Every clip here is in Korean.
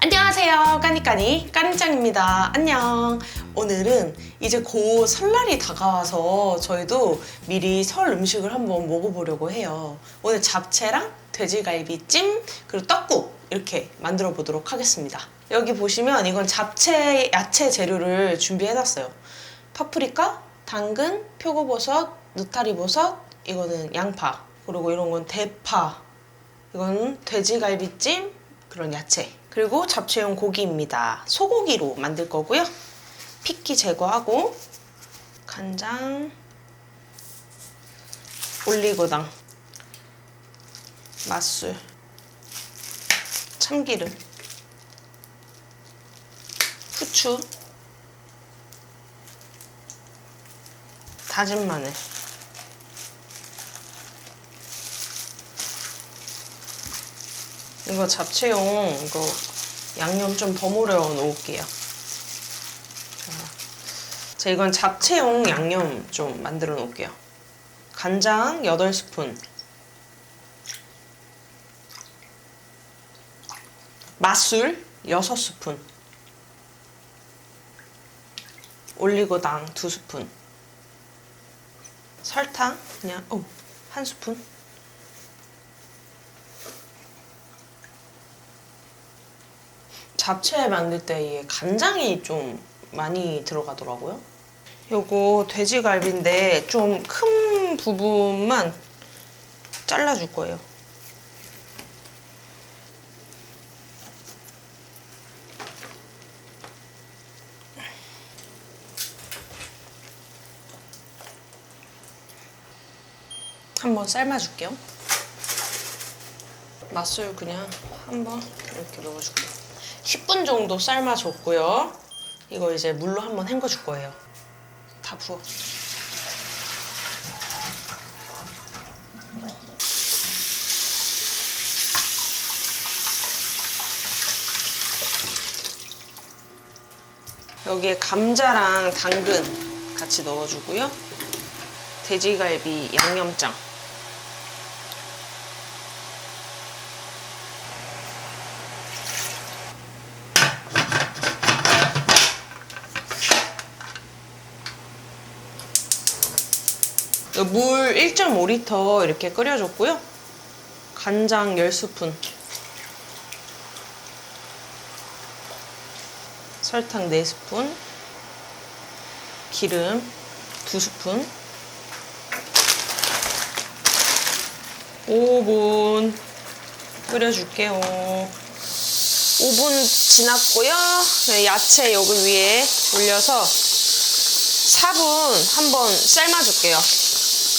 안녕하세요. 까니까니 까nin짱입니다. 안녕. 오늘은 이제 곧 설날이 다가와서 저희도 미리 설 음식을 한번 먹어보려고 해요. 오늘 잡채랑 돼지갈비찜 그리고 떡국 이렇게 만들어 보도록 하겠습니다. 여기 보시면 이건 잡채 야채 재료를 준비해 놨어요. 파프리카, 당근, 표고버섯, 느타리버섯, 이거는 양파, 그리고 이런 건 대파, 이건 돼지갈비찜 그런 야채 그리고 잡채용 고기입니다. 소고기로 만들 거고요. 피기 제거하고 간장 올리고당 맛술 참기름 후추 다진 마늘 이거 잡채용 이거 양념 좀 버무려 놓을게요. 자, 자, 이건 잡채용 양념 좀 만들어 놓을게요. 간장 8스푼. 맛술 6스푼. 올리고당 2스푼. 설탕 그냥 어, 한 스푼. 잡채 만들 때 간장이 좀 많이 들어가더라고요. 요거 돼지갈비인데 좀 큰 부분만 잘라줄 거예요. 한번 삶아줄게요. 맛술 그냥 한번 이렇게 넣어줄게요. 10분 정도 삶아줬고요. 이거 이제 물로 한번 헹궈줄 거예요. 다 부어. 여기에 감자랑 당근 같이 넣어주고요. 돼지갈비 양념장. 물 1.5리터 이렇게 끓여줬고요. 간장 10스푼. 설탕 4스푼. 기름 2스푼. 5분 끓여줄게요. 5분 지났고요. 네, 야채 여기 위에 올려서 4분 한번 삶아줄게요.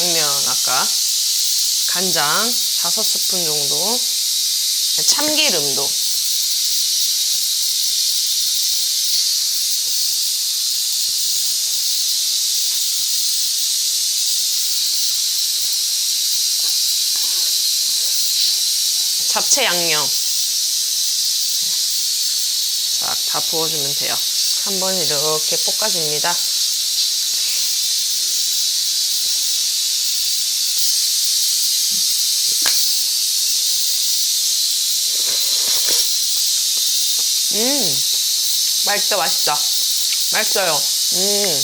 당면 아까 간장 5스푼 정도 참기름도 잡채 양념 싹 다 부어주면 돼요. 한번 이렇게 볶아줍니다. 음, 맛있다, 맛있다. 맛있어요. 음.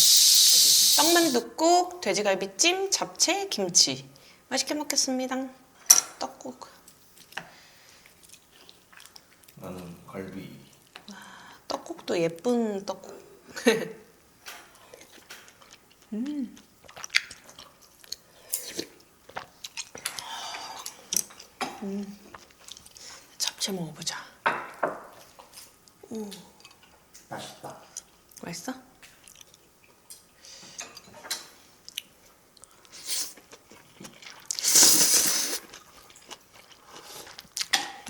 떡만둣국, 돼지갈비찜, 잡채, 김치. 맛있게 먹겠습니다. 떡국. 나는 갈비 떡국도 예쁜 떡국. 음. 음. 잡채 먹어보자. 맛있다. 맛있어?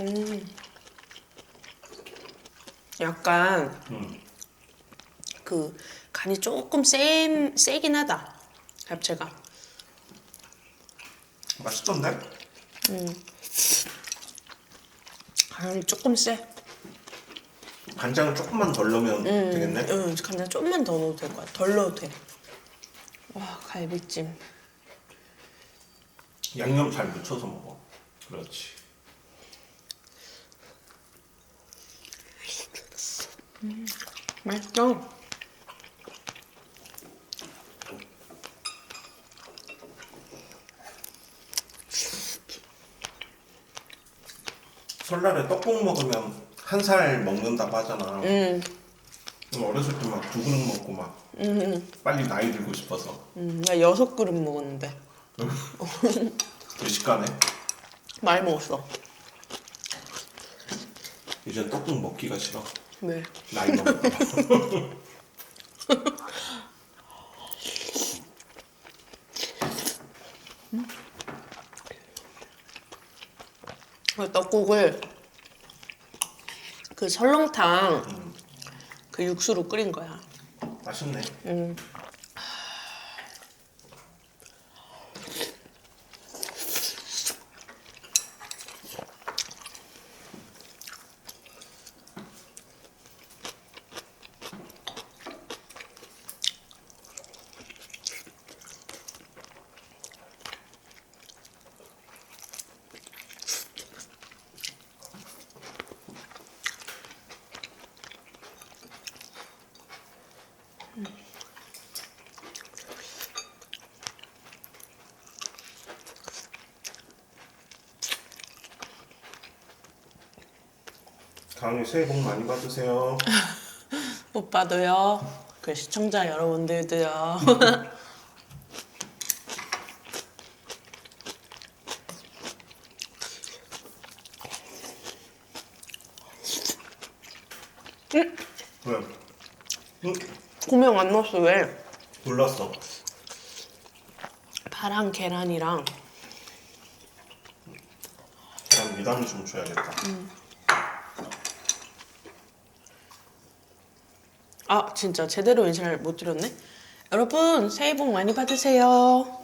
음. 약간 음. 그 간이 조금 세, 세긴 하다. 잡채가. 맛있던데? 간이 조금 세. 간장을 조금만 덜 넣으면 되겠네. 응, 간장 좀만 더 넣어도 될 거야. 덜 넣어도 돼. 와, 갈비찜. 양념 잘 묻혀서 먹어. 그렇지. 맛있어. 설날에 떡국 먹으면 한 살 먹는다고 하잖아. 음, 어렸을 때 막 두 그릇 먹고 막 빨리 나이 들고 싶어서 음, 나 여섯 그릇 먹었는데. 외식가네. 많이 먹었어. 이젠 떡국 먹기가 싫어. 왜? 나이 봐. 그 떡국을 그 설렁탕 그 육수로 끓인 거야. 맛있네. 음. 강희 새해 복 많이 받으세요. 오빠도요. 그 시청자 여러분들도요. 왜? 응? 고명 안 넣었어 왜? 몰랐어. 파랑 계란이랑 그럼 미담 좀 줘야겠다. 아 진짜 제대로 인사를 못 드렸네. 여러분 새해 복 많이 받으세요.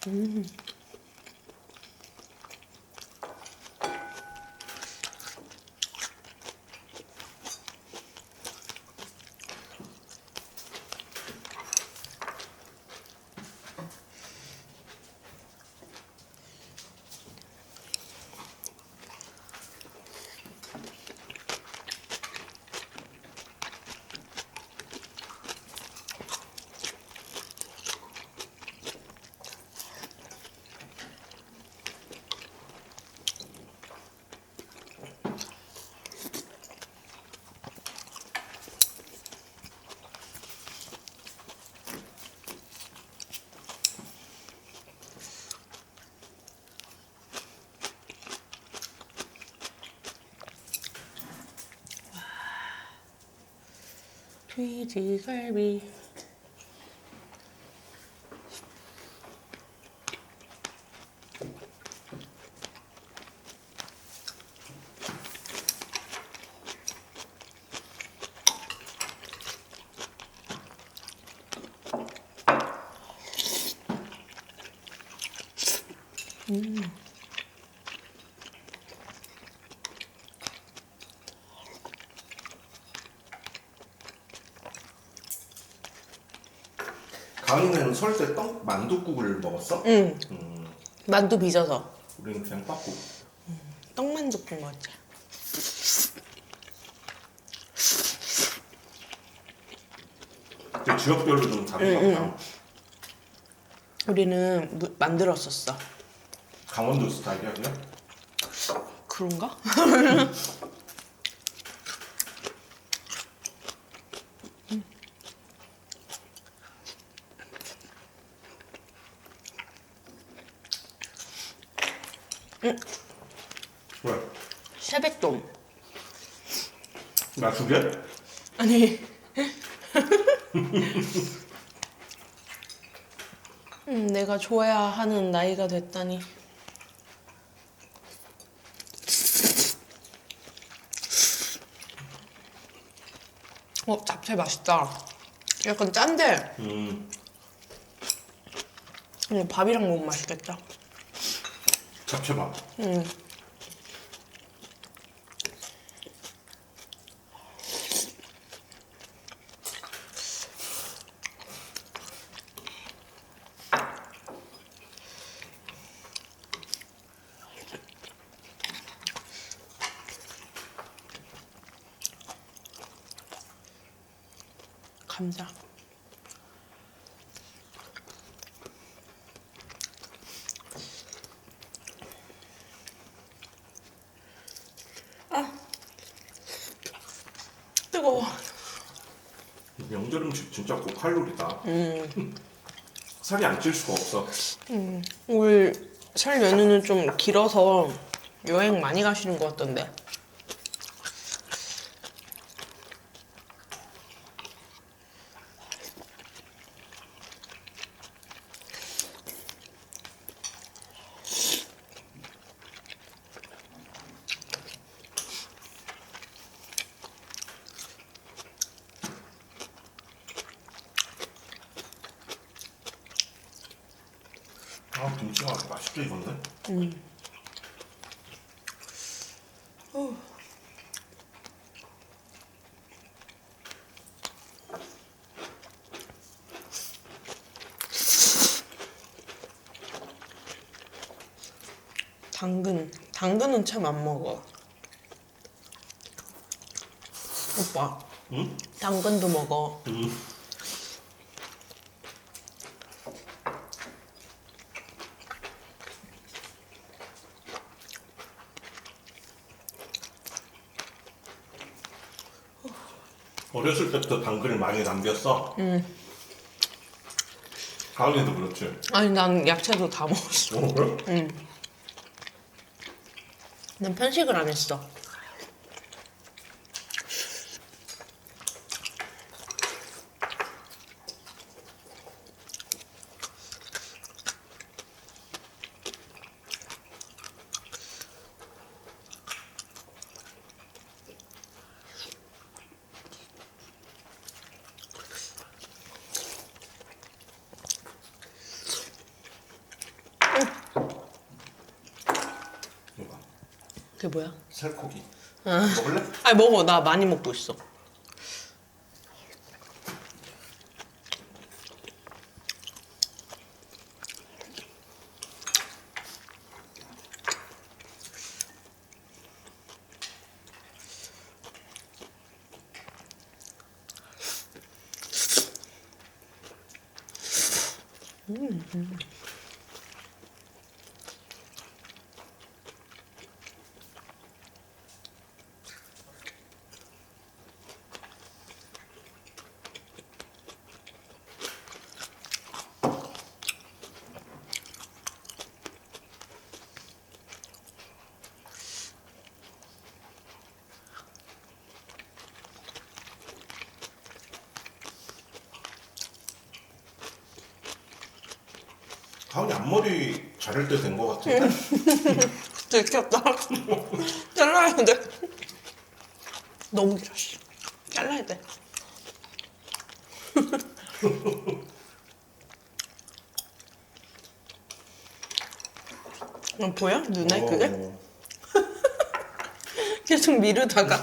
돼 지갈 강희는 설 때 떡 만둣국을 먹었어? 응. 음, 만두 빚어서 우리는 그냥 떡국. 떡만두 푼 거지. 근데 지역별로 좀 다른가 보다. 우리는 무- 만들었었어. 강원도 스타일이야 그냥? 그런가? 왜? 세뱃돈. 나 두 개? 아니. 음, 내가 줘야 하는 나이가 됐다니. 어, 잡채 맛있다. 약간 짠데 음, 그냥 밥이랑 먹으면 맛있겠다. 잡채밥. 음. 감자. 아. 뜨거워. 명절 음식 진짜 고칼로리다. 살이 안 찔 수가 없어. 올설 연휴는 좀 길어서 여행 많이 가시는 것 같던데. 아, 김치가 맛있게 익었네. 당근. 당근은 참 안 먹어. 오빠. 응? 당근도 먹어. 음. 어렸을 때부터 당근을 많이 남겼어. 응. 가은이도 그렇지. 아니 난 야채도 다 먹었어. 어, 그래? 난 편식을 안 했어. 그게 뭐야? 살코기. 먹을래? 아니 먹어. 나 많이 먹고 있어. 가은이 앞머리 자를 때 된 거 같은데? 들켰다. 잘라야 돼. 너무 길어. 씨. 잘라야 돼. 어, 보여? 눈에 그게? 어, 계속 미루다가.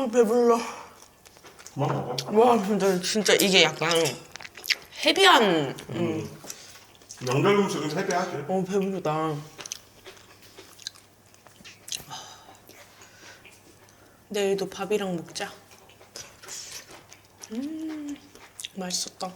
어, 배불러. 그만 먹어. 와, 근데 진짜 이게 약간 헤비한, 음, 명절 음식은 헤비하지. 어, 배부르다. 내일도 밥이랑 먹자. 음, 맛있었다.